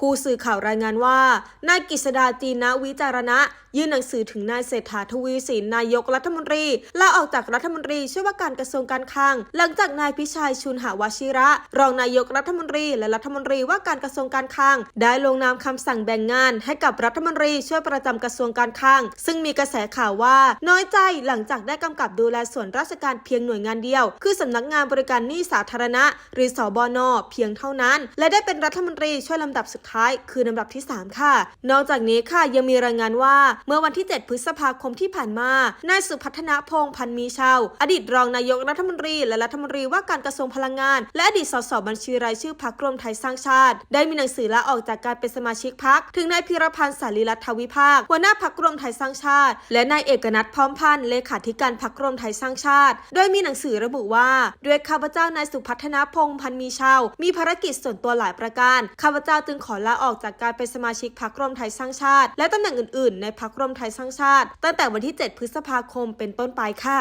ผู้สื่อข่าวรายงานว่า นายกฤษดาจีนวิจารณะ ยื่นหนังสือถึงนายเศรษฐาทวีสินนายกรัฐมนตรีลาออกจากรัฐมนตรีช่วยว่าการกระทรวงการคลัง หลังจากนายพิชัยชุนหาวชิระ รองนายกรัฐมนตรี และรัฐมนตรีว่าการกระทรวงการคลัง ได้ลงนามคำสั่งแบ่งงาน ให้กับรัฐมนตรีช่วยประจำกระทรวงการคลัง ซึ่งมีกระแสข่าวว่า น้อยใจหลังจากได้กำกับดูแลส่วนราชการเพียงหน่วยงานเดียว คือสำนักงานบริการหนี้สาธารณะ หรือสบนเพียงเท่านั้น และได้เป็นรัฐมนตรีช่วยลำดับสุดท้ายคือลำดับที่ 3 ค่ะ นอกจากนี้ค่ะยังมีรายงานว่า เมื่อวันที่ 7 พฤษภาคมที่ผ่านมานายสุพัฒนพงษ์พันมีชาว อดีตรองนายกรัฐมนตรี และรัฐมนตรีว่าการกระทรวงพลังงาน และอดีตสสบัญชีรายชื่อพรรครวมไทยสร้างชาติ ได้มีหนังสือลาออกจากการเป็นสมาชิกพรรคถึงนายพิรพันธ์สารีรัฐวิภาคหัวหน้าพรรครวมไทยสร้างชาติ และนายเอกนัทพร้อมพันธ์เลขาธิการพรรครวมไทยสร้างชาติ โดยมีหนังสือระบุว่าด้วยข้าพเจ้านายสุพัฒนพงษ์พันมีชาว มีภารกิจส่วนตัวหลายประการข้าพเจ้าจึงขอลาออกจากการเป็นสมาชิกพรรครวมไทยสร้างชาติ และตำแหน่งอื่นๆ ในพรรครวมไทยสร้างชาติ ตั้งแต่วันที่ 7 พฤษภาคมเป็นต้นไปค่ะ